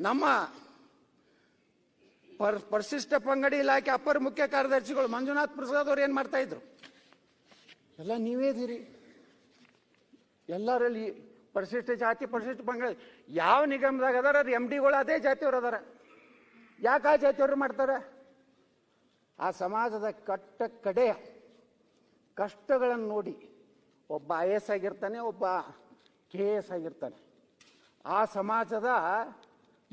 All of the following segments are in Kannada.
ನಮ್ಮ ಪರ್ ಪರಿಶಿಷ್ಟ ಪಂಗಡಿ ಇಲಾಖೆ ಅಪರ ಮುಖ್ಯ ಕಾರ್ಯದರ್ಶಿಗಳು ಮಂಜುನಾಥ್ ಪ್ರಸಾದ್ ಅವ್ರು ಏನ್ ಮಾಡ್ತಾ ಇದ್ರು? ಎಲ್ಲ ನೀವೇ ಇದೀರಿ ಎಲ್ಲರಲ್ಲಿ ಪರಿಶಿಷ್ಟ ಜಾತಿ, ಪರಿಶಿಷ್ಟ ಪಂಗಡಿ. ಯಾವ ನಿಗಮದಾಗ ಅದಾರ? ಅದು ಎಂ ಡಿಗಳು ಅದೇ ಜಾತಿಯವ್ರು ಅದಾರ. ಯಾಕೆ ಆ ಜಾತಿಯವ್ರು ಮಾಡ್ತಾರೆ? ಆ ಸಮಾಜದ ಕಟ್ಟ ಕಡೆಯ ಕಷ್ಟಗಳನ್ನು ನೋಡಿ ಒಬ್ಬ ಐ ಎಸ್ ಆಗಿರ್ತಾನೆ, ಒಬ್ಬ ಕೆ ಎಸ್ ಆಗಿರ್ತಾನೆ. ಆ ಸಮಾಜದ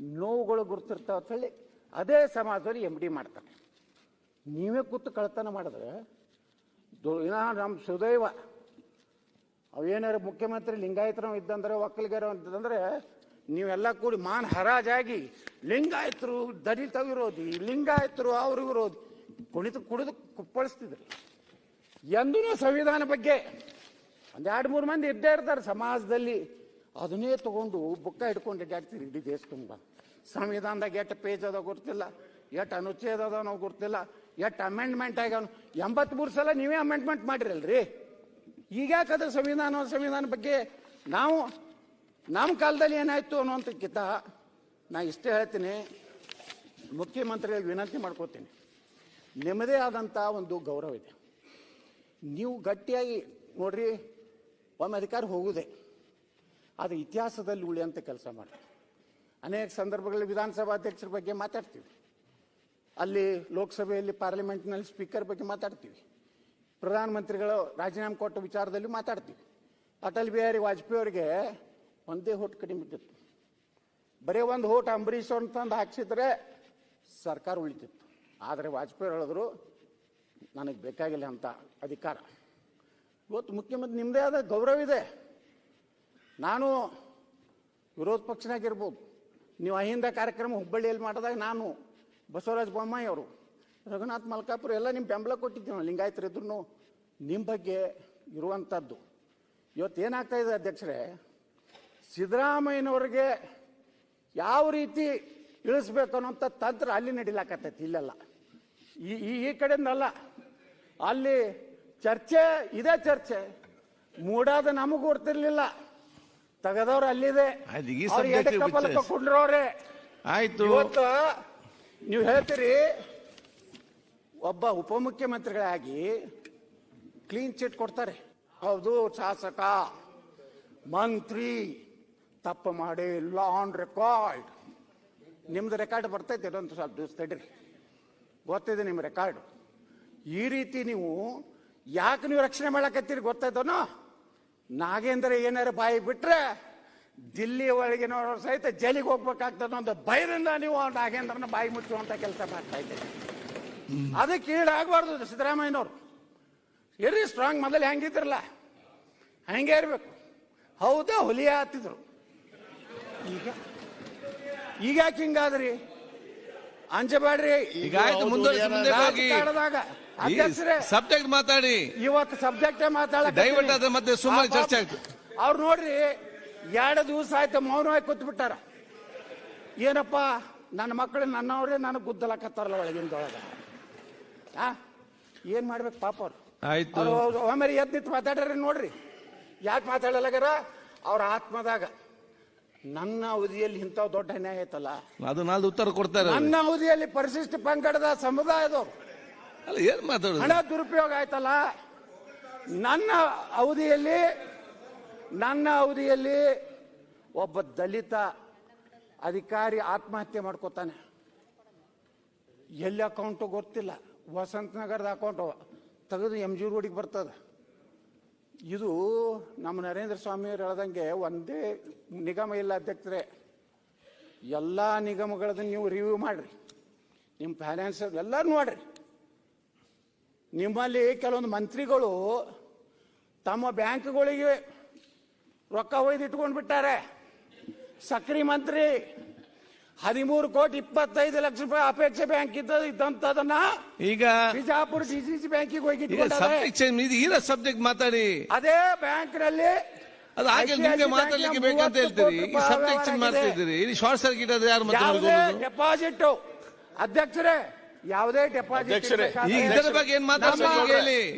ನೋವುಗಳು ಗುರ್ತಿರ್ತಾವ ಅಂತ ಹೇಳಿ ಅದೇ ಸಮಾಜದಲ್ಲಿ ಎಂ ಡಿ ಮಾಡ್ತಾರೆ. ನೀವೇ ಕೂತು ಕಳ್ತನ ಮಾಡಿದ್ರೆ ದೊ- ಇನ್ನ ನಮ್ಮ ಸುದೈವ, ಅವೇನಾರು ಮುಖ್ಯಮಂತ್ರಿ ಲಿಂಗಾಯತರು ಇದ್ದಂದ್ರೆ ಒಕ್ಕಲಿಗರು ಅಂತಂದ್ರೆ ನೀವೆಲ್ಲ ಕೂಡಿ ಮಾನ್ ಹರಾಜಾಗಿ ಲಿಂಗಾಯತರು ದಲಿತ ವಿರೋಧಿ, ಲಿಂಗಾಯತರು ಅವ್ರ ವಿರೋಧಿ ಕುಣಿತು ಕುಡಿದು ಕುಪ್ಪಳಿಸ್ತಿದ್ರು. ಎಂದೂ ಸಂವಿಧಾನ ಬಗ್ಗೆ ಒಂದು ಎರಡು ಮೂರು ಮಂದಿ ಇದ್ದೇ ಇರ್ತಾರೆ ಸಮಾಜದಲ್ಲಿ. ಅದನ್ನೇ ತಗೊಂಡು ಬುಕ್ಕ ಹಿಡ್ಕೊಂಡು ಅಡ್ಡಾಡ್ತೀರಿ ಇಡೀ ದೇಶ ತುಂಬ ಸಂವಿಧಾನದಾಗ ಎಷ್ಟು ಪೇಜ್ ಅದ ಗೊತ್ತಿಲ್ಲ, ಎಷ್ಟು ಅನುಚ್ಛೇದ ಅದ ನಾವು ಗೊತ್ತಿಲ್ಲ, ಎಷ್ಟು ಅಮೆಂಡ್ಮೆಂಟ್ ಆಗ್ಯಾವ ಎಂಬತ್ಮೂರು ಸಲ ನೀವೇ ಅಮೆಂಡ್ಮೆಂಟ್ ಮಾಡಿರಲ್ರಿ. ಈಗ ಯಾಕದ ಸಂವಿಧಾನ ಸಂವಿಧಾನ ಬಗ್ಗೆ ನಾವು ನಮ್ಮ ಕಾಲದಲ್ಲಿ ಏನಾಯ್ತು ಅನ್ನೋಂಥಕ್ಕಿಂತ ನಾ ಇಷ್ಟೇ ಹೇಳ್ತೀನಿ, ಮುಖ್ಯಮಂತ್ರಿಗಳಿಗೆ ವಿನಂತಿ ಮಾಡ್ಕೋತೀನಿ. ನಿಮ್ಮದೇ ಆದಂಥ ಒಂದು ಗೌರವ ಇದೆ. ನೀವು ಗಟ್ಟಿಯಾಗಿ ನೋಡ್ರಿ, ಒಮ್ಮೆ ಅಧಿಕಾರ ಹೋಗುದೆ. ಅದು ಇತಿಹಾಸದಲ್ಲಿ ಉಳಿಯಂತ ಕೆಲಸ ಮಾಡ್ತೀವಿ ಅನೇಕ ಸಂದರ್ಭಗಳಲ್ಲಿ ವಿಧಾನಸಭಾ ಅಧ್ಯಕ್ಷರ ಬಗ್ಗೆ ಮಾತಾಡ್ತೀವಿ. ಅಲ್ಲಿ ಲೋಕಸಭೆಯಲ್ಲಿ ಪಾರ್ಲಿಮೆಂಟ್ನಲ್ಲಿ ಸ್ಪೀಕರ್ ಬಗ್ಗೆ ಮಾತಾಡ್ತೀವಿ. ಪ್ರಧಾನಮಂತ್ರಿಗಳು ರಾಜೀನಾಮೆ ಕೊಟ್ಟ ವಿಚಾರದಲ್ಲಿ ಮಾತಾಡ್ತೀವಿ. ಅಟಲ್ ಬಿಹಾರಿ ವಾಜಪೇಯಿ ಅವರಿಗೆ ಒಂದೇ ಹೋಟ್ ಕಡಿಮೆ ಬಿದ್ದಿತ್ತು ಬರೀ ಒಂದು ಹೋಟ್ ಅಂಬರೀಷ್ ಅವ್ರನ್ನ ತಂದು ಹಾಕ್ಸಿದ್ರೆ ಸರ್ಕಾರ ಉಳಿತಿತ್ತು. ಆದರೆ ವಾಜಪೇಯಿ ಹೇಳಿದ್ರು, ನನಗೆ ಬೇಕಾಗಿಲ್ಲ ಅಂತ ಅಧಿಕಾರ. ಇವತ್ತು ಮುಖ್ಯಮಂತ್ರಿ ನಿಮ್ಮದೇ ಆದ ಗೌರವ ಇದೆ. ನಾನು ವಿರೋಧ ಪಕ್ಷನಾಗಿರ್ಬೋದು. ನೀವು ಅಹಿಂದ ಕಾರ್ಯಕ್ರಮ ಹುಬ್ಬಳ್ಳಿಯಲ್ಲಿ ಮಾಡಿದಾಗ ನಾನು ಬಸವರಾಜ ಬೊಮ್ಮಾಯಿ ಅವರು, ರಘುನಾಥ್ ಮಲ್ಕಾಪುರ ಎಲ್ಲ ನಿಮ್ಮ ಬೆಂಬಲ ಕೊಟ್ಟಿದ್ದೀವಿ ಲಿಂಗಾಯತರು ಇದ್ರು ನಿಮ್ಮ ಬಗ್ಗೆ ಇರುವಂಥದ್ದು ಇವತ್ತು ಏನಾಗ್ತಾ ಇದೆ ಅಧ್ಯಕ್ಷರೇ, ಸಿದ್ದರಾಮಯ್ಯನವ್ರಿಗೆ ಯಾವ ರೀತಿ ಇಳಿಸ್ಬೇಕು ಅನ್ನೋಂಥ ತಂತ್ರ ಅಲ್ಲಿ ನಡೀಲಾಕತ್ತೈತಿ, ಇಲ್ಲೆಲ್ಲ. ಈ, ಈ- ಈ ಕಡೆಯಿಂದಲ್ಲ, ಅಲ್ಲಿ ಚರ್ಚೆ, ಇದೇ ಚರ್ಚೆ. ಮೂಡಾದ ನಮಗೂ ಗೊತ್ತಿರ್ಲಿಲ್ಲ ತೆಗೆದವ್ರು ಅಲ್ಲಿದೆ. ಆಯ್ತು, ಈ ಅವ್ರು subject ಎಡಕ್ಕೆ ಬಿಚ್ಚ- ಬಲಕ್ಕೆ ಕುಂಡ್ರವ್ರೆ ಆಯ್ತು. ಇವತ್ತು ನೀವು ಹೇಳ್ತೀರಿ ಒಬ್ಬ ಉಪಮುಖ್ಯಮಂತ್ರಿಗಳಾಗಿ ಕ್ಲೀನ್ ಚಿಟ್ ಕೊಡ್ತಾರೆ. ಹೌದು ಶಾಸಕ ಮಂತ್ರಿ ತಪ್ಪು ಮಾಡಿ ಇಲ್ಲ ಆನ್ ರೆಕಾರ್ಡ್ ನಿಮ್ದು ರೆಕಾರ್ಡ್ ಬರ್ತೈತೆ ಇದೊಂದು ಸ್ವಲ್ಪ ದಿವಸ ತಡೀರಿ. ಗೊತ್ತಿದೆ ನಿಮ್ಮ ರೆಕಾರ್ಡ್ ಈ ರೀತಿ ನೀವು ಯಾಕೆ ನೀವು ರಕ್ಷಣೆ ಮಾಡಕತ್ತೀರಿ ಗೊತ್ತಾಯ್ತನೋ? ನಾಗೇಂದ್ರ ಏನಾರ ಬಾಯಿ ಬಿಟ್ರೆ ದಿಲ್ಲಿ ಒಳಗಿನವರು ಸಹಿತ ಜೈಲಿಗೆ ಹೋಗ್ಬೇಕಾಗ್ತದೆ ಒಂದು ಭಯದಿಂದ ನೀವು ಆ ನಾಗೇಂದ್ರನ ಬಾಯಿ ಮುಚ್ಚುವಂತ ಕೆಲಸ ಮಾಡ್ತಾ ಇದ್ದೀರಿ. ಅದಕ್ಕೆ ಈಡಾಗಬಾರ್ದು ಸಿದ್ದರಾಮಯ್ಯನವ್ರು. ಇರ್ರಿ ಸ್ಟ್ರಾಂಗ್ ಮೊದಲು ಹೆಂಗಿದ್ರಲ್ಲ? ಹಂಗೆ ಇರ್ಬೇಕು. ಹೌದಾ ಹುಲಿಯ ಹತ್ತಿದ್ರು ಈಗ? ಈಗ ಯಾಕೆ ಹಿಂಗಾದ್ರಿ? ಅಂಜಬೇಡ್ರಿ ಈಗ ಮುಂದೆ ಸಬ್ಜೆಕ್ಟ್ ಮಾತಾಡಿ. ಇವತ್ತು ಸಬ್ಜೆಕ್ಟೇ ಮಾತಾಡ ದಯವಿಟ್ಟು ಅದ್ರ ಸುಮ್ಮನೆ ಚರ್ಚೆ ಆಯ್ತು ಅವ್ರು ನೋಡ್ರಿ ಎರಡು ದಿವಸ ಆಯ್ತು ಮೌನವಾಗಿ ಕೂತ್ ಬಿಟ್ಟಾರ ಏನಪ್ಪ ನನ್ನ ಮಕ್ಕಳು ನನ್ನವರೇ ನನಗೆ ಗುದ್ದಲಕತ್ತಾರಲ್ಲ ಒಳಗಿಂದೊಳಗ. ಆ ಏನ್ ಮಾಡ್ಬೇಕು ಪಾಪ ಅವ್ರು? ಆಯ್ತು. ಒಮ್ಮೆ ಎದ್ ನಿಂತು ಮಾತಾಡ್ರಿ ನೋಡ್ರಿ. ಯಾಕೆ ಮಾತಾಡಲಾಗ್ಯಾರ ಅವ್ರ ಆತ್ಮದಾಗ ನನ್ನ ಅವಧಿಯಲ್ಲಿ ಇಂಥ ದೊಡ್ಡ ಅನ್ಯಾಯ ಐತಲ್ಲ? ಅದು ನಾಲ್ದು ಉತ್ತರ ಕೊಡ್ತಾರೆ ನನ್ನ ಅವಧಿಯಲ್ಲಿ ಪರಿಶಿಷ್ಟ ಪಂಗಡದ ಸಮುದಾಯದವ್ರು ಅಲ್ಲ, ಏನು ಮಾತಾಡೋದು? ಹಣ ದುರುಪಯೋಗ ಆಯ್ತಲ್ಲ? ನನ್ನ ಅವಧಿಯಲ್ಲಿ ನನ್ನ ಅವಧಿಯಲ್ಲಿ ಒಬ್ಬ ದಲಿತ ಅಧಿಕಾರಿ ಆತ್ಮಹತ್ಯೆ ಮಾಡ್ಕೋತಾನೆ. ಎಲ್ಲಿ ಅಕೌಂಟು ಗೊತ್ತಿಲ್ಲ. ವಸಂತ ನಗರದ ಅಕೌಂಟು ತೆಗೆದು ಎಂ ಜಿ ರೋಡಿಗೆ ಬರ್ತದೆ. ಇದು ನಮ್ಮ ನರೇಂದ್ರ ಸ್ವಾಮಿಯವರು ಹೇಳ್ದಂಗೆ ಒಂದೇ ನಿಗಮ ಇಲ್ಲ ಅಧ್ಯಕ್ಷರೇ. ಎಲ್ಲ ನಿಗಮಗಳದ್ದು ನೀವು ರಿವ್ಯೂ ಮಾಡಿರಿ. ನಿಮ್ಮ ಫೈನಾನ್ಸ್ ಎಲ್ಲರೂ ನೋಡ್ರಿ ನಿಮ್ಮಲ್ಲಿ ಕೆಲವೊಂದು ಮಂತ್ರಿಗಳು ತಮ್ಮ ಬ್ಯಾಂಕ್ಗಳಿಗೆ ರೊಕ್ಕ ಒಯ್ದು ಇಟ್ಕೊಂಡು ಬಿಟ್ಟಾರೆ ಸಕ್ರಿ ಮಂತ್ರಿ ಹದಿಮೂರು ಕೋಟಿ ಇಪ್ಪತ್ತೈದು ಲಕ್ಷ ರೂಪಾಯಿ ಅಪೇಕ್ಷೆ ಬ್ಯಾಂಕ್ ಇದ್ದ ಇದ್ದಂತದನ್ನ ಈಗ ಬಿಜಾಪುರ ಸಿ ಸಿ ಸಿ ಬ್ಯಾಂಕಿಗೆ ಹೋಗಿ ಇರೋ ಸಬ್ಜೆಕ್ಟ್ ಮಾತಾಡಿ. ಅದೇ ಬ್ಯಾಂಕ್ನಲ್ಲಿ ಅದು ಹಾಗೆ ನಿಮ್ಗೆ ಮಾತಾಡ್ಲಿಕ್ಕೆ ಬೇಕಂತ ಹೇಳ್ತೀರಿ. ಈ ಸಬ್ಜೆಕ್ಟ್ ಇಲ್ಲಿ ಶಾರ್ಟ್ ಸರ್ಕಿಟ್ ಆದ್ರೆ ಯಾರು ಯಾವುದೇ ಮಾತಾಡೋದು ಡೆಪಾಸಿಟ್ ಅಧ್ಯಕ್ಷರೇ ಯಾವುದೇ ಡೆಪಾಸಿಟ್ ಇದರ ಬಗ್ಗೆ ಏನ್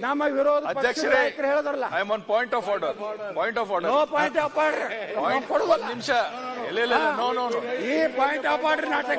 ನಮ್ಮ ವಿರೋಧ ಪಕ್ಷದ ಅಧ್ಯಕ್ಷರೇ ಹೇಳಿದ್ರಲ್ಲ. I am on point of order point of no order point of ಒಂದ್ ನಿಮಿಷ. ಇಲ್ಲ ಇಲ್ಲ ನೋ ನೋ ನೋ ಈ ಪಾಯಿಂಟ್ ಆಫ್ ಆರ್ಡರ್ ನಾಟಕ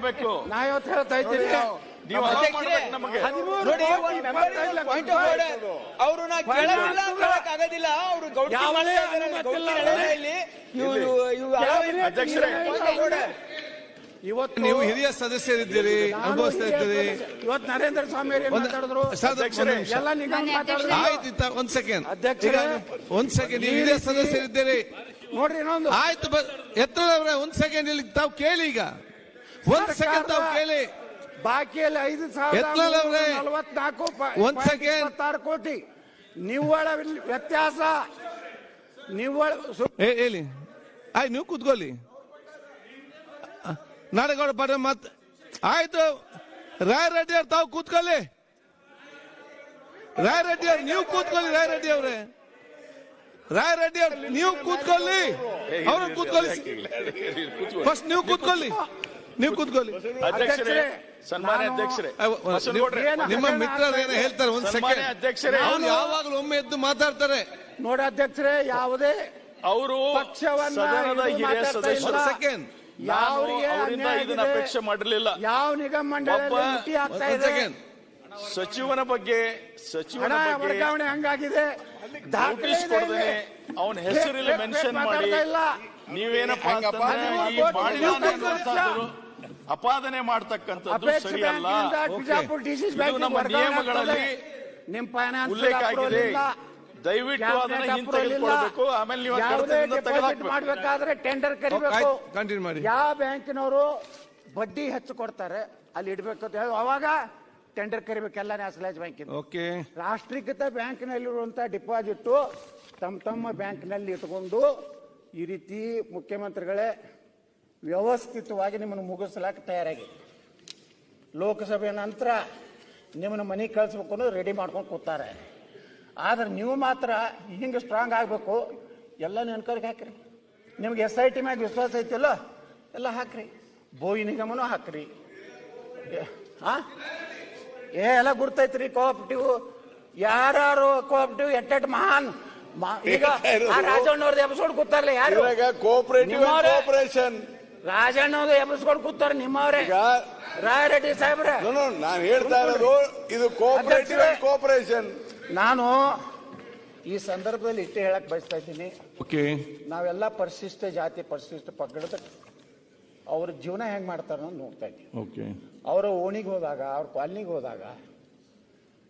ಮಾಡ್ಬೇಕು ನಾ ಇವತ್ತು ಹೇಳ್ತಾ ಇದ್ದೀನಿ. ನೀವು ಮಾಡ್ಬೇಕು ನಮಗೆ. ನೋಡಿ ಒಂದು member ಅವರು ನಾ ಕೇಳೋದಿಲ್ಲ ಅಂತ ಹೇಳಕ್ ಆಗೋದಿಲ್ಲ. ಅವರು ಗೌಡ್ತಿ ಯಾವುದೇ ಮಾಡ್ತಾ ಇದ್ದಾರೆ. ಅನುಮತಿ ಇಲ್ಲ. ಗೌಡ್ತಿ ನಡೆಯಲ್ಲಿ ಇವು- ಇವು- ಇವು ಯಾವ- ಅಧ್ಯಕ್ಷರೇ. point of order. ಇವತ್ತು ನೀವು ಹಿರಿಯ ಸದಸ್ಯರಿದ್ದೀರಿ ನಾನು ಅನುಭವಿಸ್ತಾ ಹಿರಿಯ ಇದ್ದೀರಿ. ಸದಸ್ಯ. ಇವತ್ತು ನರೇಂದ್ರ ಸ್ವಾಮಿ ಅವ್ರು ಏನ್ ಒಂದು- ಮಾತಾಡಿದ್ರು? ಶಾರದಾ, ಒಂದು ನಿಮಿಷ. ಎಲ್ಲ ನಿಗಮ ಮಾತಾಡಿದ್ರು. ಆಯ್ತು ಇತ್ತ ಒಂದ್ ಸೆಕೆಂಡ್. ಅಧ್ಯಕ್ಷರೇ, ಒಂದ್ ಸೆಕೆಂಡ್ ನೀವು ಹಿರಿಯ ಸದಸ್ಯರಿದ್ದೀರಿ. ನೋಡ್ರಿ ಇನ್ನೊಂದು. ಆಯ್ತು ಎತ್ತರವ್ರೆ ಒಂದ್ ಸೆಕೆಂಡ್ ಇಲ್ಲಿ ತಾವು ಕೇಳಿ ಈಗ. ಒಂದ್ ಸೆಕೆಂಡ್ ತಾವು ಕೇಳಿ. ಬಾಕಿಯಲ್ಲಿ ಐದು ಸಾವಿರದ ಕೋಟಿ. ನಿವ್ವಳ ವ್ಯತ್ಯಾಸ. ನಿವ್ವಳ ಹೇಳಿ. ಆಯ್ತು ನೀವು ಕೂತ್ಕೊಳ್ಳಿ. ನಾಡಗೌಡ ಬರ್ರಿ ಮತ್ ಆಯ್ತು. ರಾಯ್ ರೆಡ್ಡಿ ಅವ್ರು ತಾವು ಕೂತ್ಕೊಳ್ಳಿ. ರಾಯ್ ರೆಡ್ಡಿ ಅವ್ರು ನೀವು ಕೂತ್ಕೊಳ್ಳಿ ರಾಯ್ ರೆಡ್ಡಿ ಅವ್ರೆ. ರಾಯ್ ರೆಡ್ಡಿ ಅವ್ರು ನೀವು ಕೂತ್ಕೊಳ್ಳಿ. ಅವ್ರು ಕೂತ್ಕೊಳ್ಳಿ. ಫಸ್ಟ್ ನೀವು ಕೂತ್ಕೊಳ್ಳಿ. ನೀವು ಕೂತ್ಕೊಳ್ಳಿ. ಅಧ್ಯಕ್ಷರೇ ಸನ್ಮಾನ್ಯ ಅಧ್ಯಕ್ಷರೇ ನಿಮ್ಮ ಹಗರಣ ಮಿತ್ರರು ಆಗ್ತಾ ಏನೋ ಇದೆ? ಹೇಳ್ತಾರೆ ಒಂದ್ ಸನ್ಮಾನ್ಯ ಸೆಕೆಂಡ್ ಅಧ್ಯಕ್ಷರೇ. ಅವ್ರು ಯಾವಾಗಲೂ ಒಮ್ಮೆ ಎದ್ದು ಮಾತಾಡ್ತಾರೆ. ನೋಡಿ ಅಧ್ಯಕ್ಷರೇ ಯಾವುದೇ ಅವರು ಪಕ್ಷವನ್ನ ಸದನದ ಹಿರಿಯ ಸದಸ್ಯರು. ಸೆಕೆಂಡ್ ಅವರಿಂದ ಇದನ್ನ? ಅಪೇಕ್ಷೆ ಮಾಡಿರಲಿಲ್ಲ. ಯಾವ ನಿಗಮ ಮಂಡಳಿ ಸಚಿವನ ಬಗ್ಗೆ ಸಚಿವನ ಬಗ್ಗೆ ವರ್ಗಾವಣೆ ಹಂಗಾಗಿದೆ. ನೋಟಿಸ್ ಅವನ ಹೆಸರಿಲ್ಲ ಮೆನ್ಷನ್ ಮಾಡಿ. ನೀವೇನಪ್ಪ? ಅಂತಂದ್ರೆ ಈ ಅಪಾದನೆ ಮಾಡ್ತಕ್ಕಂಥದ್ದು ಸರಿಯಲ್ಲ. ಇದು ನಮ್ಮ ನಿಯಮಗಳಲ್ಲಿ ನಿಮ್ ಫೈನಾನ್ಸ್ ಉಲ್ಲೇಖ ಆಗಿದೆ. ಇಲ್ಲ ದಯವಿಟ್ಟು ಅದನ್ನ ಹಿಂತೆಗೆದುಕೊಳ್ಬೇಕು ಆಮೇಲೆ ನೀವು ಮಾಡ್ಬೇಕಾದ್ರೆ ಟೆಂಡರ್ ಕರಿಬೇಕು. ಕಂಟಿನ್ಯೂ ಮಾಡಿ. ಯಾವ ಬ್ಯಾಂಕಿನವರು ಬಡ್ಡಿ ಹೆಚ್ಚು ಕೊಡ್ತಾರೆ ಅಲ್ಲಿ ಇಡಬೇಕು ಅಂತ ಹೇಳಿ. ಅವಾಗ ಟೆಂಡರ್ ಕರಿಬೇಕು ಎಲ್ಲ ನ್ಯಾಷನಲೈಸ್ ಬ್ಯಾಂಕಿನ ಓಕೆ ರಾಷ್ಟ್ರೀಕೃತ ಬ್ಯಾಂಕ್ನಲ್ಲಿರುವಂತ ಡಿಪಾಸಿಟ್ ತಮ್ಮ ತಮ್ಮ ಬ್ಯಾಂಕ್ನಲ್ಲಿ ಇಟ್ಕೊಂಡು ಈ ರೀತಿ ಮುಖ್ಯಮಂತ್ರಿಗಳೇ ವ್ಯವಸ್ಥಿತವಾಗಿ ನಿಮ್ಮನ್ನು ಮುಗಿಸ್ಲಾಕ ತಯಾರಾಗಿ ಲೋಕಸಭೆ ನಂತರ ನಿಮ್ಮನ್ನು ಮನೆ ಕಳಿಸ್ಬೇಕು ಅನ್ನೋದು ರೆಡಿ ಮಾಡ್ಕೊಂಡು ಕೂತಾರೆ. ಆದರೆ ನೀವು ಮಾತ್ರ ಹಿಂಗೆ ಸ್ಟ್ರಾಂಗ್ ಆಗಬೇಕು ಎಲ್ಲ ನೆನ್ಕರಿಗೆ ಹಾಕ್ರಿ. ನಿಮ್ಗೆ ಎಸ್ ಐ ಟಿ ಮ್ಯಾಗ ವಿಶ್ವಾಸ ಐತಿಲ್ಲ ಎಲ್ಲ ಹಾಕ್ರಿ. ಬೋಯಿ ನಿಗಮನೂ ಹಾಕ್ರಿ. ಹಾ ಏ ಎಲ್ಲ ಗುರ್ತೈತ್ರಿ ಕೋಆಪ್ಟಿವ್ ಯಾರು ಎಟ್ ಎಟ್ ಮಹಾನ್. ಈಗ ರಾಜಣ್ಣವ್ರದ್ದು ಎಪಿಸೋಡ್ ಗೊತ್ತಾರಲ್ಲ ಯಾರು? ಕೋಆಪರೇಟಿವ್. ಕೋಆಪರೇಷನ್ ರಾಜಣ್ಣವ್ರದ್ದು ಎಬ್ಬಿಸ್ಕೊಂಡು ಕೂತಾರೆ ನಿಮ್ಮವರೇ. ರಾಯ ರೆಡ್ಡಿ ಸಾಹೇಬ್ರೆ. ನಾನು ಹೇಳ್ತಾ ಇರೋದು ಇದು ಕೋಆಪರೇಟಿವ್ ಕೋಪರೇಷನ್ ಅಂಡ್ ಕೋಆಪರೇಷನ್ ನಾನು ಈ ಸಂದರ್ಭದಲ್ಲಿ ಇಷ್ಟೇ ಹೇಳಕ್ ಬಯಸ್ತಾ ಇದ್ದೀನಿ. ಓಕೆ. ನಾವೆಲ್ಲ ಪರಿಶಿಷ್ಟ ಜಾತಿ ಪರಿಶಿಷ್ಟ ಪಂಗಡದ ಅವ್ರ ಜೀವನ ಹೆಂಗ್ ಮಾಡ್ತಾರ ಅನ್ನೋದು ನೋಡ್ತಾ ಇದ್ದೀನಿ. ಓಕೆ. ಅವರ ಓಣಿಗೆ ಹೋದಾಗ ಅವ್ರ ಕಾಲನಿಗೆ ಹೋದಾಗ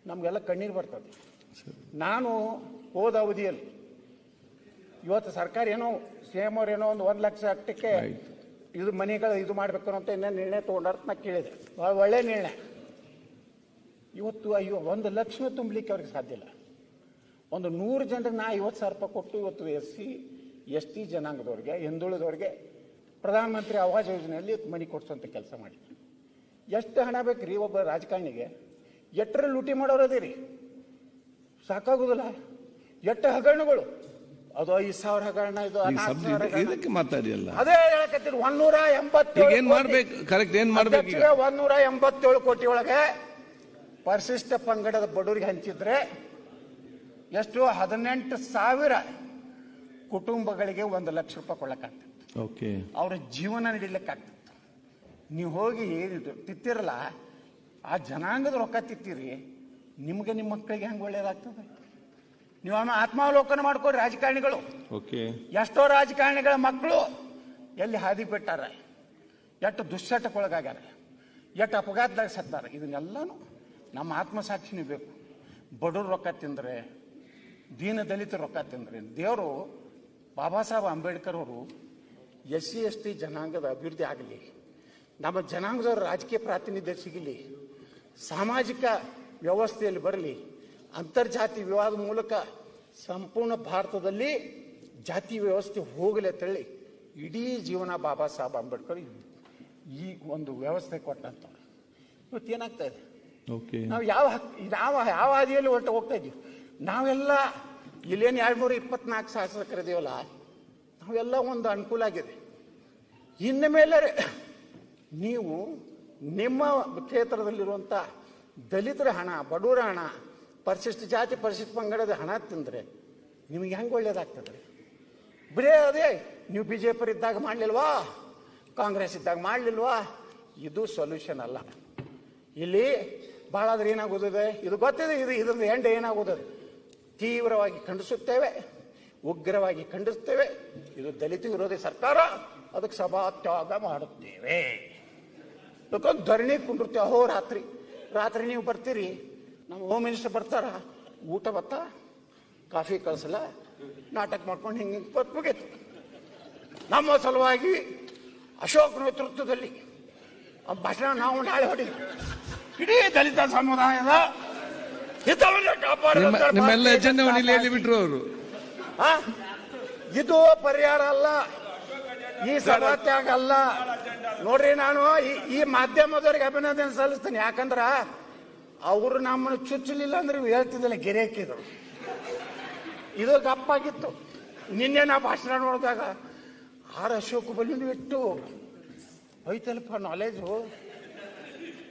ನಮಗೆಲ್ಲ ಕಣ್ಣೀರು ಬರ್ತದೆ. ನಾನು ಹೋದ ಅವಧಿಯಲ್ಲಿ ಇವತ್ತು ಸರ್ಕಾರ ಏನೋ ಸಿ ಎಂ ಅವ್ರು ಏನೋ ಒಂದು ಒಂದು ಲಕ್ಷ ಅಟ್ಟಕ್ಕೆ. ಇದು ಮನೆಗಳು ಇದು ಮಾಡ್ಬೇಕು ಅಂತ ಇನ್ನೂ ನಿರ್ಣಯ ತಗೊಂಡಾರ ನಾ ಕೇಳಿದೆ. ಭಾಳ ಒಳ್ಳೆ ನಿರ್ಣಯ. ಇವತ್ತು ಅಯ್ಯೋ, ಒಂದು ಲಕ್ಷ ತುಂಬಲಿಕ್ಕೆ ಅವ್ರಿಗೆ ಸಾಧ್ಯ ಇಲ್ಲ. ಒಂದು ನೂರು ಜನರಿಗೆ ನಾ ಐವತ್ತು ಸಾವಿರ ರೂಪಾಯಿ ಕೊಟ್ಟು ಇವತ್ತು ಎಸ್ ಸಿ, ಎಸ್ ಟಿ ಜನಾಂಗದವ್ರಿಗೆ, ಹಿಂದುಳಿದವ್ರಿಗೆ ಪ್ರಧಾನಮಂತ್ರಿ ಆವಾಸ್ ಯೋಜನೆಯಲ್ಲಿ ಮನೆ ಕೊಡ್ಸೋಂಥ ಕೆಲಸ ಮಾಡಿ ಎಷ್ಟು ಹಣ ಬೇಕ್ರಿ ಒಬ್ಬ ರಾಜಕಾರಣಿಗೆ? ಎಟ್ಟರ ಲೂಟಿ ಮಾಡೋರು ಅದೇರಿ ಸಾಕಾಗೋದಿಲ್ಲ. ಎಟ್ಟ ಹಗರಣಗಳು. ಅದು ಐದು ಸಾವಿರ ಹಗರಣ ಇದು ಸಾವಿರ ಹಗರಣ. ಇದಕ್ಕೆ ಮಾತಾಡಿ ಅಲ್ಲ ಅದೇ ಹೇಳಕತ್ತೀರಿ ಒಂದೂರ ಈಗ ಎಂಬತ್ತೇಳು ಏನ್ ಕೋಟಿ. ಮಾಡ್ಬೇಕು? ಕರೆಕ್ಟ್ ಏನ್ ಮಾಡ್ಬೇಕು ಈಗ? ಅಧ್ಯಕ್ಷರೇ, ಒಂದೂರ ಎಂಬತ್ತೇಳು ಕೋಟಿ ಒಳಗೆ ಪರಿಶಿಷ್ಟ ಪಂಗಡದ ಬಡವರಿಗೆ ಹಂಚಿದ್ರೆ ಎಷ್ಟು? ಹದಿನೆಂಟು ಸಾವಿರ ಕುಟುಂಬಗಳಿಗೆ ಒಂದು ಲಕ್ಷ ರೂಪಾಯಿ ಕೊಡಕ್ಕಾಗ್ತದೆ ಓಕೆ. ಅವರ ಜೀವನ ನಡೀಲಿಕ್ಕಾಗ್ತದೆ ನೀವು ಹೋಗಿ ಏನಿದು ತಿತ್ತಿರಲ್ಲ ಆ ಜನಾಂಗದ ರೊಕ್ಕ ತಿತ್ತೀರಿ ನಿಮ್ಗೆ ನಿಮ್ಮ ಮಕ್ಕಳಿಗೆ ಹೆಂಗೆ ಒಳ್ಳೇದಾಗ್ತದೆ? ನೀವು ಆತ್ಮಾವಲೋಕನ ಮಾಡ್ಕೋ ರಾಜಕಾರಣಿಗಳು. ಓಕೆ. ಎಷ್ಟೋ ರಾಜಕಾರಣಿಗಳ ಮಕ್ಕಳು ಎಲ್ಲಿ ಹಾದಿ ಬಿಟ್ಟಾರ ಎಷ್ಟು ದುಶ್ಚಟಕ್ಕೊಳಗಾಗ್ಯಾರ ಎಷ್ಟು ಅಪಘಾತದಾಗ ಸತ್ತಾರ ಇದನ್ನೆಲ್ಲನೂ ನಮ್ಮ ಆತ್ಮಸಾಕ್ಷಿನೇ ಬೇಕು. ಬಡವ್ರ ರೊಕ್ಕ ತಿಂದರೆ ದೀನ ದಲಿತ ರೊಕ್ಕ ತಿಂದರೆ ದೇವರು ಬಾಬಾ ಸಾಹೇಬ್ ಅಂಬೇಡ್ಕರ್ ಅವರು ಎಸ್ ಸಿ ಎಸ್ ಟಿ ಜನಾಂಗದ ಅಭಿವೃದ್ಧಿ ಆಗಲಿ ನಮ್ಮ ಜನಾಂಗದವ್ರ ರಾಜಕೀಯ ಪ್ರಾತಿನಿಧ್ಯ ಸಿಗಲಿ ಸಾಮಾಜಿಕ ವ್ಯವಸ್ಥೆಯಲ್ಲಿ ಬರಲಿ ಅಂತರ್ಜಾತಿ ವಿವಾದ ಮೂಲಕ ಸಂಪೂರ್ಣ ಭಾರತದಲ್ಲಿ ಜಾತಿ ವ್ಯವಸ್ಥೆ ಹೋಗಲಿ ಅಂತೇಳಿ ಇಡೀ ಜೀವನ ಬಾಬಾ ಸಾಹೇಬ್ ಅಂಬೇಡ್ಕರ್ ಈ ಒಂದು ವ್ಯವಸ್ಥೆ ಕೊಟ್ಟಂತ ಇವತ್ತು ಏನಾಗ್ತಾ ಇದೆ? ಓಕೆ. ನಾವು ಯಾವ ಯಾವ ಯಾವ ಹಾದಿಯಲ್ಲಿ ಹೊರಟು ಹೋಗ್ತಾ ಇದ್ದೀವಿ? ನಾವೆಲ್ಲ ಇಲ್ಲೇನು ಎರಡು ನೂರ ಇಪ್ಪತ್ನಾಲ್ಕು ಶಾಸಕರಿದೀವಲ್ಲ ನಾವೆಲ್ಲ ಒಂದು ಅನುಕೂಲ ಆಗಿದೆ. ಇನ್ನು ಮೇಲೆ ನೀವು ನಿಮ್ಮ ಕ್ಷೇತ್ರದಲ್ಲಿರುವಂಥ ದಲಿತರ ಹಣ ಬಡವರ ಹಣ ಪರಿಶಿಷ್ಟ ಜಾತಿ, ಪರಿಶಿಷ್ಟ ಪಂಗಡದ ಹಣ ತಿಂದರೆ ನಿಮಗೆ ಹೆಂಗೆ ಒಳ್ಳೇದಾಗ್ತದೆ? ಬರೇ ಅದೇ, ನೀವು ಬಿ ಜೆ ಇದ್ದಾಗ ಮಾಡಲಿಲ್ವಾ? ಕಾಂಗ್ರೆಸ್ ಇದ್ದಾಗ ಮಾಡಲಿಲ್ವಾ? ಇದು ಸೊಲ್ಯೂಷನ್ ಅಲ್ಲ. ಇಲ್ಲಿ ಭಾಳ ಆದ್ರೆ ಏನಾಗೋದಿದೆ? ಇದು ಗೊತ್ತಿದೆ, ಇದು ಇದರಿಂದ ಎಂಡ್ ಏನಾಗೋದಿದೆ? ತೀವ್ರವಾಗಿ ಖಂಡಿಸುತ್ತೇವೆ, ಉಗ್ರವಾಗಿ ಖಂಡಿಸುತ್ತೇವೆ. ಇದು ದಲಿತ ವಿರೋಧಿ ಸರ್ಕಾರ, ಅದಕ್ಕೆ ಸಭಾತ್ಯಾಗ ಮಾಡುತ್ತೇವೆ. ಧರಣಿ ಕುಂಡಿರ್ತೇವೆ ಅಹೋ ರಾತ್ರಿ. ರಾತ್ರಿ ನೀವು ಬರ್ತೀರಿ ನಮ್ಮ ಹೋಮ್ ಮಿನಿಸ್ಟರ್ ಬರ್ತಾರ? ಊಟ ಬತ್ತ ಕಾಫಿ ಕಳಿಸಲ್ಲ? ನಾಟಕ ಮಾಡ್ಕೊಂಡು ಹಿಂಗೆ ಹಿಂಗೆ ಮುಗೀತು. ನಮ್ಮ ಸಲುವಾಗಿ ಅಶೋಕ್ ನೇತೃತ್ವದಲ್ಲಿ ಆ ಭಾಷಣ ನಾವು ನಾಳೆ ಹೊಡಿ ಇಡೀ ದಲಿತ ಸಮುದಾಯದ ಹಿತವನ್ನು ಹೇಳಿ ಅವರು? ಇದು ಪರಿಹಾರ ಅಲ್ಲ. ಈ ಸಭಾತ್ಯಾಗ ಅಲ್ಲ. ನೋಡ್ರಿ ನಾನು ಈ- ಈ ಮಾಧ್ಯಮದವರಿಗೆ ಅಭಿನಂದನೆ ಸಲ್ಲಿಸ್ತೀನಿ. ಯಾಕಂದ್ರ ಅವರು ನಮ್ಮನ್ನು ಚುಚ್ಚಲಿಲ್ಲ ಅಂದ್ರೆ ಹೇಳ್ತಿದ್ದಲ್ಲ ಗೆರೆ ಹಾಕಿದ್ರು ಇದು ಗಪ್ಪಾಗಿತ್ತು ನಿನ್ನೆ ನಾ ಭಾಷಣ ನೋಡಿದಾಗ ಆರ್ ಅಶೋಕ್ ಬಲ್ಲಿ ಇಟ್ಟು ಐತಲ್ಪ ನಾಲೆಜು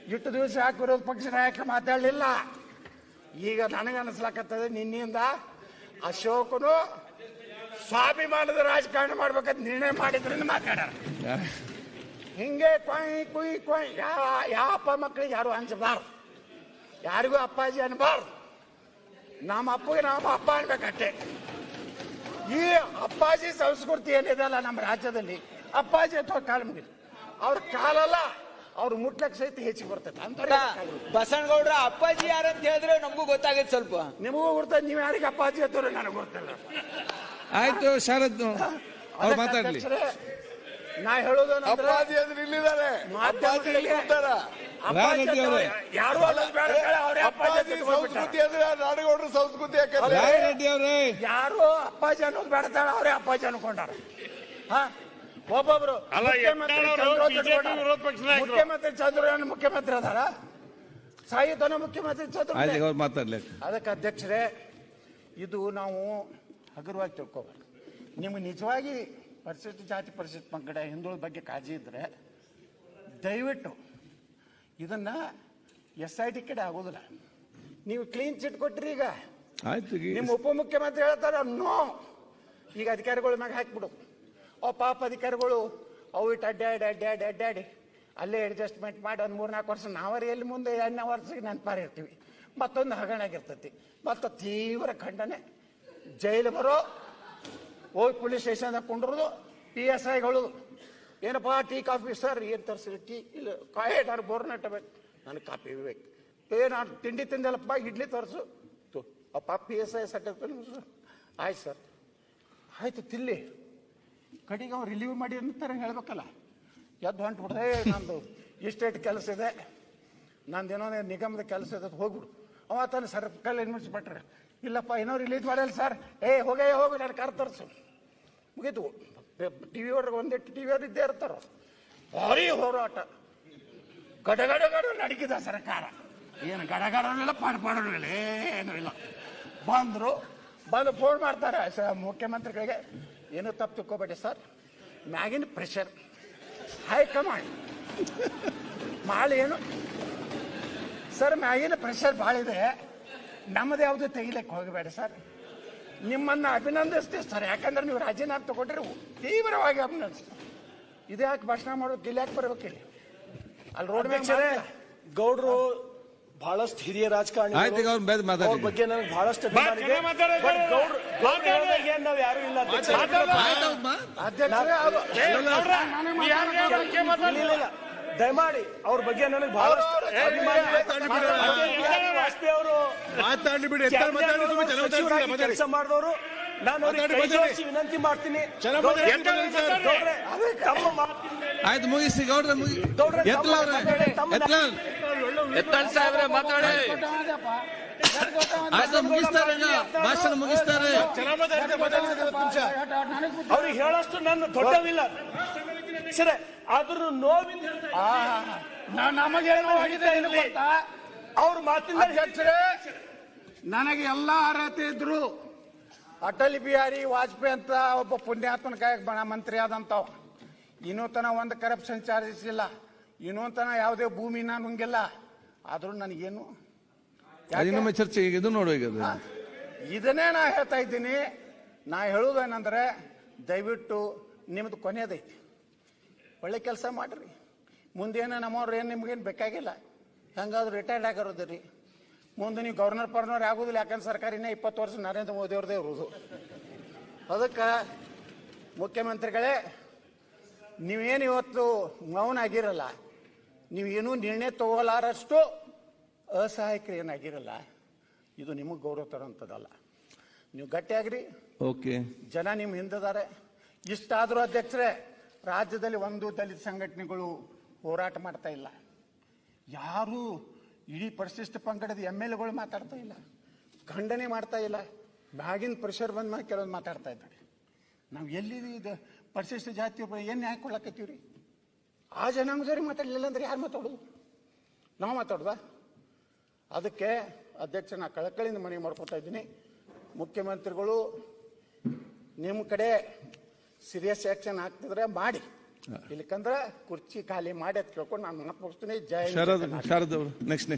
ಇಟ್ಟು ದಿವಸ ಯಾಕೆ ವಿರೋಧ ಪಕ್ಷ ನಾಯಕ ಮಾತಾಡಲಿಲ್ಲ. ಈಗ ನನಗೆ ಅನಿಸ್ಲಾಕತ್ತದೆ ನಿನ್ನೆಯಿಂದ ಅಶೋಕನು ಸ್ವಾಭಿಮಾನದ ರಾಜಕಾರಣ ಮಾಡ್ಬೇಕಂತ ನಿರ್ಣಯ ಮಾಡಿದ್ರಿಂದ ಮಾತಾಡ ಹಿಂಗೆ ಕೊಯ್ ಕುಯ್ ಕೊಯ್ ಯಾವ ಯಾವ ಅಪ್ಪ ಮಕ್ಕಳಿಗೆ ಯಾರು ಹಂಚಬಾರ್ದು ಯಾರಿಗೂ ಅಪ್ಪಾಜಿ ಅನ್ಬಾರ್ದು. ನಮ್ಮ ಅಪ್ಪಗೆ ನಮ್ಮ ಅಪ್ಪ ಅನ್ಬೇಕಷ್ಟೆ. ಈ ಅಪ್ಪಾಜಿ ಸಂಸ್ಕೃತಿ ಏನಿದೆಲ್ಲ ನಮ್ಮ ರಾಜ್ಯದಲ್ಲಿ ಅಪ್ಪಾಜಿ ಅಥವಾ ಕಾಲ ಮುಗಿದ ಅವ್ರ ಕಾಲಲ್ಲ ಅವ್ರು ಮುಟ್ಲಕ್ ಸಹಿತ ಹೆಚ್ಚಿಗೆ ಬರ್ತದೆ ಅಂತ ಬಸನಗೌಡ್ರ ಅಪ್ಪಾಜಿ ಯಾರಂತ ಹೇಳಿದ್ರೆ ನಮಗೂ ಗೊತ್ತಾಗುತ್ತೆ ಸ್ವಲ್ಪ. ನಿಮಗೂ ಗೊತ್ತ ನೀವು ಯಾರಿಗೆ ಅಪ್ಪಾಜಿ ಅಂತವ್ರೆ ನನಗೆ ಗೊತ್ತಿಲ್ಲ. ಆಯ್ತು ಶರದ್ ಅವ್ರು ಮಾತಾಡ್ಲಿ. ನಾ ಹೇಳೋದು ಅಪ್ಪಾಜಿ ಅಂದ್ರೆ ಇಲ್ಲಿದ್ದಾರೆ. ಅಪ್ಪಾಜಿ ಕೂತಾರ. ಅವರೇ. ಯಾರು ಸಂಸ್ಕೃತಿ ಅಂದ್ರೆ ನಾಡಗೌಡರ ಸಂಸ್ಕೃತಿ ಯಾಕಂದ್ರೆ? ರಾಯ್ ರೆಡ್ಡಿ ಅವರೇ. ಯಾರು ಅಪ್ಪಾಜಿ ಅನ್ನೋದು ಬೇಡತಾಳ ಅವರೇ ಅಪ್ಪಾಜಿ ಅನ್ಕೊಂಡಾರ. ಹಾ? ಒಬ್ಬೊಬ್ರು ಮುಖ್ಯಮಂತ್ರಿ ಚಂದ್ರಬಾಬು ನಾಯ್ಡು ಮುಖ್ಯಮಂತ್ರಿ ಅದಾರ? ಸಾಯಿತನ ಮುಖ್ಯಮಂತ್ರಿ ಚಂದ್ರ ಮಾತಾಡ್ಲಿ. ಅದಕ್ಕೆ ಅಧ್ಯಕ್ಷರೇ ಇದು ನಾವು ಹಗುರವಾಗಿ ತಿಳ್ಕೊಬೇಕು. ನಿಮ್ಗೆ ನಿಜವಾಗಿ ಪರಿಶಿಷ್ಟ ಜಾತಿ ಪರಿಶಿಷ್ಟ ಪಂಗಡ ಹಿಂದುಳ ಬಗ್ಗೆ ಕಾಳಜಿ ಇದ್ದರೆ ದಯವಿಟ್ಟು ಇದನ್ನ ಎಸ್ ಐ ಟಿ ಕಡೆ ಆಗೋದಿಲ್ಲ. ನೀವು ಕ್ಲೀನ್ ಚಿಟ್ ಕೊಟ್ರಿ ಈಗ. ಆಯ್ತು ಈಗ ನಿಮ್ಮ ಉಪಮುಖ್ಯಮಂತ್ರಿ ಹೇಳ್ತಾರ ನೋ ಈಗ ಅಧಿಕಾರಿಗಳ ಮ್ಯಾಗ ಹಾಕ್ಬಿಡು. ಓ ಪಾಪ ಅಧಿಕಾರಿಗಳು ಅವು ಇಟ್ಟು ಅಡ್ಡಾಡಿ ಅಡ್ಡಾಡಿ ಅಡ್ಡಾಡಿ ಅಲ್ಲೇ ಅಡ್ಜಸ್ಟ್ಮೆಂಟ್ ಮಾಡಿ ಒಂದು ಮೂರ್ನಾಲ್ಕು ವರ್ಷ ನಾವರೆ ಎಲ್ಲಿ ಮುಂದೆ ಎರಡನೇ ವರ್ಷಕ್ಕೆ ನೆನಪಾರಿರ್ತೀವಿ ಮತ್ತೊಂದು ಹಗರಣಾಗಿರ್ತೈತಿ ಮತ್ತು ತೀವ್ರ ಖಂಡನೆ. ಜೈಲು ಬರೋ ಹೋಗಿ ಪೊಲೀಸ್ ಸ್ಟೇಷನ್ದಾಗ ಕುಂಡ್ರದು ಪಿ ಎಸ್ ಐಗಳು ಏನಪ್ಪ ಟೀ, ಕಾಫಿ, ಸರ್, ಏನು ತರಿಸಿರಿ? ಟೀ, ಇಲ್ಲ, ಕಾಯಿ, ನಾನು ಬೋರ್ ಬೇಕು ನನಗೆ ಕಾಫಿ ಬೇಕು. ಏ, ನಾನು ತಿಂಡಿ ತಿಂದಲ್ಲಪ್ಪ ಇಡ್ಲಿ ತರಿಸು. ಅಪ್ಪ ಪಿ ಎಸ್ ಐ ಸರ್ಟಿಫಿಕೇಟ್ ಆಯ್ತು, ಸರ್. ಆಯ್ತು, ತಿಲ್ಲಿ. ಕಡೆಗೆ ಅವ್ರು ರಿಲೀವ್ ಮಾಡಿ ಅಂತಾರೆ ಹೇಳ್ಬೇಕಲ್ಲ. ಎದ್ದು ಹೊಂಟು ಬಿಡ್ದೆ, ನಂದು ಇಸ್ಟೇಟ್ ಕೆಲಸ ಇದೆ. ನಂದೇನೋ ನಿಗಮದ ಕೆಲಸ ಇದೆ ಹೋಗ್ಬಿಡು. ಅವ ತಾನು ಸರ್ ಕಲ್ಲಿ ಬಿಟ್ರೆ ಇಲ್ಲಪ್ಪ, ಏನೋ ರಿಲೀಸ್ ಮಾಡಲ್ಲ, ಸರ್. ಏ, ಹೋಗೇ, ಹೋಗು, ನಾನು ಕಾರ್ ತರಿಸು. ಮುಗೀತು ಟಿ ವಿ ಒಳಗೆ ಒಂದಿಟ್ಟು ಟಿ ವಿ ಅವ್ರು ಇದ್ದೇ ಇರ್ತಾರ? ಭಾರಿ ಹೋರಾಟ. ಗಡಗಡ ಗಡ ನಡಕಿದ ಸರ್ಕಾರ. ಏನು ಗಡಗಡ ಇಲ್ಲ ಪಾಡ್ ಪಾಡೋನು ಇಲ್ಲ ಏನೂ ಇಲ್ಲ. ಬಂದರು, ಬಂದು ಫೋನ್ ಮಾಡ್ತಾರೆ ಸ ಮುಖ್ಯಮಂತ್ರಿಗಳಿಗೆ. ಏನು ತಪ್ಪು ತಿಳ್ಕೊಬೇಡಿ ಸರ್, ಮ್ಯಾಗಿನ ಪ್ರೆಷರ್ ಹೈಕಮಾಂಡ್. ಮಾಡಿ ಏನು? ಸರ್, ಮ್ಯಾಗಿನ ಪ್ರೆಷರ್ ಭಾಳ ಇದೆ ನಮ್ಮದು ಯಾವುದು ತೆಗಿಲಿಕ್ಕೆ ಹೋಗಬೇಡಿ ಸರ್. ನಿಮ್ಮನ್ನ ಅಭಿನಂದಿಸ್ತೀವಿ ಸರ್ ಯಾಕಂದ್ರೆ ನೀವು ರಾಜೀನಾಮೆ ತಗೊಂಡ್ರೆ ತೀವ್ರವಾಗಿ ಅಭಿನಂದಿಸ್ತೀವಿ ಇದು ಯಾಕೆ ಭಾಷಣ ಮಾಡೋದು ಇಲ್ಲಿ ಯಾಕೆ ಬರಬೇಕು ಇಲ್ಲಿ ಅಲ್ಲಿ ರೋಡ್ ಮೇಲೆ ಗೌಡ್ರು ಬಹಳಷ್ಟು ಹಿರಿಯ ರಾಜಕಾರಣಿ. ಅವ್ರ ಬಗ್ಗೆ ನನಗೆ ಬಹಳಷ್ಟು ನಾವ್ ಯಾರು ಇಲ್ಲ ಅಧ್ಯಕ್ಷ ದಯಮಾಡಿ ಅವ್ರ ಬಗ್ಗೆ ನನಗೆ ಬಹಳಷ್ಟು ಅಭಿಮಾನ ಇದೆ. ವಾಜಪೇಯಿ ಅವರು ಬಿಡಿ ಮಾತಾಡಿ ಮಾತಾಡಿ. ಕೆಲಸ ಮಾಡಿದವರು. ನಾನು ವಿನಂತಿ ಮಾಡ್ತೀನಿ. ಆಯ್ತು ಮುಗಿಸಿ ಗೌಡ್ರ ಸಾಹೇಬ್ರೆ ಮಾತಾಡಿ. ಆಯ್ತು ಮುಗಿಸ್ತಾರೆ ಭಾಷಣ ಮುಗಿಸ್ತಾರೆ. ಅವ್ರಿಗೆ ಹೇಳಷ್ಟು ನನ್ನ ದೊಡ್ಡವಿಲ್ಲ. ಸರಿ ಅದ್ರ ನೋವಿನ? ಅವ್ರ ಮಾತಿಂದ ಅಧ್ಯಕ್ಷರೇ ನನಗೆ ಎಲ್ಲ ಅರ್ಹತೆ ಇದ್ರು ಅಟಲ್ ಬಿಹಾರಿ ವಾಜಪೇಯಿ ಅಂತ ಒಬ್ಬ ಪುಣ್ಯಾತ್ಮನ ಕಾಯಕ ಬಣ ಮಂತ್ರಿ ಆದಂತವ್. ಇನ್ನೂ ತನ ಒಂದು ಕರಪ್ಷನ್ ಚಾರ್ಜಸ್ ಇಲ್ಲ. ಇನ್ನೂ ತನ ಯಾವುದೇ ಭೂಮಿನ ನುಂಗಿಲ್ಲ. ಆದ್ರೂ ನನಗೇನು? ಇನ್ನೊಮ್ಮೆ ಚರ್ಚೆ ಇದು ನೋಡುವ ಈಗ. ಇದನ್ನೇ ನಾ ಹೇಳ್ತಾ ಇದ್ದೀನಿ. ನಾ ಹೇಳುವುದೇನಂದ್ರೆ ದಯವಿಟ್ಟು ನಿಮ್ದು ಕೊನೆಯದೈತಿ. ಒಳ್ಳೆ ಕೆಲಸ ಮಾಡ್ರಿ. ಮುಂದೇನು ನಮ್ಮವ್ರು ಏನು ನಿಮ್ಗೇನು ಬೇಕಾಗಿಲ್ಲ. ಹೆಂಗಾದ್ರು ರಿಟೈರ್ಡ್ ಆಗಿರೋದು ರೀ ಮುಂದೆ ನೀವು ಗವರ್ನರ್ ಪರ್ನರ್ ಆಗೋದಿಲ್ಲ ಯಾಕಂದ್ರೆ ಸರ್ಕಾರಿನೇ ಇಪ್ಪತ್ತು ವರ್ಷ ನರೇಂದ್ರ ಮೋದಿ ಅವ್ರದ್ದೇ ಇರೋದು ಅದಕ್ಕೆ ಮುಖ್ಯಮಂತ್ರಿಗಳೇ ನೀವೇನು ಇವತ್ತು ಮೌನ ಆಗಿರಲ್ಲ ನೀವೇನು ನಿರ್ಣಯ ತಗೋಲಾರಷ್ಟು ಅಸಹಾಯಕರು ಏನಾಗಿರಲ್ಲ ಇದು ನಿಮಗೆ ಗೌರವ ತರೋಂಥದ್ದಲ್ಲ ನೀವು ಗಟ್ಟಿಯಾಗ್ರಿ. ಓಕೆ ಜನ ನಿಮ್ಮ ಹಿಂದಿದ್ದಾರೆ. ಇಷ್ಟಾದರೂ ಅಧ್ಯಕ್ಷರೇ ರಾಜ್ಯದಲ್ಲಿ ಒಂದು ದಲಿತ ಸಂಘಟನೆಗಳು ಹೋರಾಟ ಮಾಡ್ತಾ ಇಲ್ಲ. ಯಾರು ಇಡೀ ಪರಿಶಿಷ್ಟ ಪಂಗಡದ ಎಂ ಎಲ್ ಎಗಳು ಮಾತಾಡ್ತಾ ಇಲ್ಲ. ಖಂಡನೆ ಮಾಡ್ತಾ ಇಲ್ಲ. ಮ್ಯಾಗಿನ ಪ್ರೆಷರ್ ಬಂದ ಮೇಲೆ ಕೆಲವೊಂದು ಮಾತಾಡ್ತಾ ಇದ್ದಾರೆ. ನಾವು ಎಲ್ಲಿ ಇದು ಪರಿಶಿಷ್ಟ ಜಾತಿ ಏನು ನ್ಯಾಯ ರೀ ಆ ಜನಾಂಗದವ್ರಿಗೆ ಮಾತಾಡಲಿಲ್ಲ ಅಂದ್ರೆ ಯಾರು ಮಾತಾಡೋದು? ನಾವು ಮಾತಾಡ್ದ? ಅದಕ್ಕೆ ಅಧ್ಯಕ್ಷ ನಾ ಕಳಕಳಿಯಿಂದ ಮನವಿ ಮಾಡ್ಕೊತಾ ಇದ್ದೀನಿ. ಮುಖ್ಯಮಂತ್ರಿಗಳು ನಿಮ್ಮ ಕಡೆ ಸೀರಿಯಸ್ ಆಕ್ಷನ್ ಆಗ್ತಿದ್ರೆ ಮಾಡಿ. ಇಲ್ಲಿಕಂದ್ರೆ ಕುರ್ಚಿ ಖಾಲಿ ಮಾಡಿ ಅಂತ ಕೇಳ್ಕೊಂಡು ನಾನು ಮಾತು ಮುಗಿಸ್ತೀನಿ ಶರದ್ ಶಾರದ್ ಅವರು ನೆಕ್ಸ್ಟ್